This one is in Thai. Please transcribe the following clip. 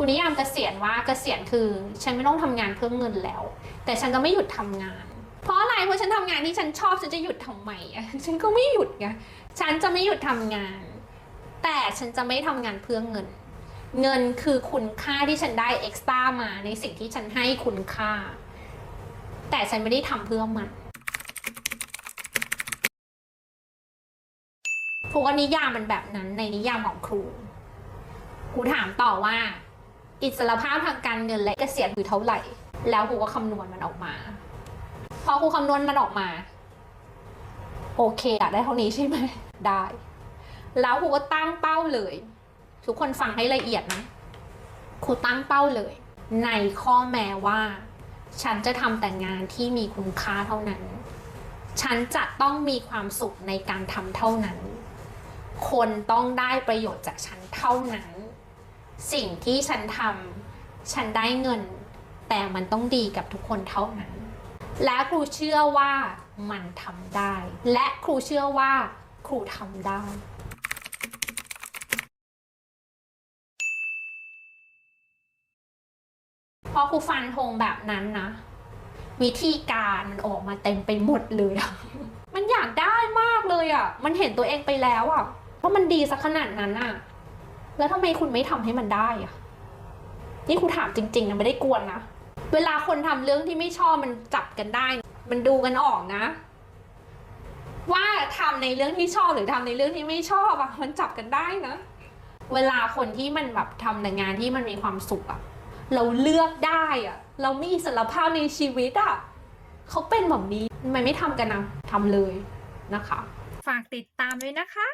คุณนิยามเกษียณว่าเกษียณคือฉันไม่ต้องทำงานเพื่อเงินแล้ว แต่ฉันจะไม่หยุดทำงาน เพราะอะไรเพราะฉันทำงานที่ฉันชอบฉันจะหยุดทำไมอะฉันก็ไม่หยุดไงฉันจะไม่หยุดทำงาน แต่ฉันจะไม่ทำงานเพื่อเงิน เงินคือคุณค่าที่ฉันได้เอ็กซ์ต้ามาในสิ่งที่ฉันให้คุณค่า แต่ฉันไม่ได้ทำเพื่อมันครูก็นิยามมันแบบนั้นในนิยามของครูครูถามต่อว่า อิสรภาพทางการเงินและเกษียณคือเท่าไหร่ แล้วครูก็คำนวณมันออกมา พอครูคำนวณมันออกมา โอเคอะได้เท่านี้ใช่ไหมได้ แล้วครูก็ตั้งเป้าเลย ทุกคนฟังให้ละเอียดนะครูตั้งเป้าเลย ในข้อแม้ว่า ฉันจะทำแต่งานที่มีคุณค่าเท่านั้น ฉันจะต้องมีความสุขในการทำเท่านั้น คนต้องได้ประโยชน์จากฉันเท่านั้น สิ่งที่ฉันทำฉันได้เงิน แต่มันต้องดีกับทุกคนเท่านั้น และครูเชื่อว่ามันทำได้ และครูเชื่อว่าครูทำได้พอครูฟันธงแบบนั้นนะ วิธีการมันออกมาเต็มไปหมดเลยอะมันอยากได้มากเลยอะมันเห็นตัวเองไปแล้วอะว่าะมันดีสักขนาดนั้นอะ แล้วทำไมคุณไม่ทำให้มันได้อะนี่ครูถามจริงๆนะไม่ได้กวนนะเวลาคนทำเรื่องที่ไม่ชอบมันจับกันได้ มันดูกันออกนะ ว่าทำในเรื่องที่ชอบหรือทำในเรื่องที่ไม่ชอบอะมันจับกันได้นะ เวลาคนที่มันแบบทำแต่งานที่มันมีความสุขอะเราเลือกได้อะเรามีอิสรภาพในชีวิตอะเขาเป็นแบบนี้ทำไมไม่ทำกันนะทำเลยนะคะ ฝากติดตามด้วยนะคะ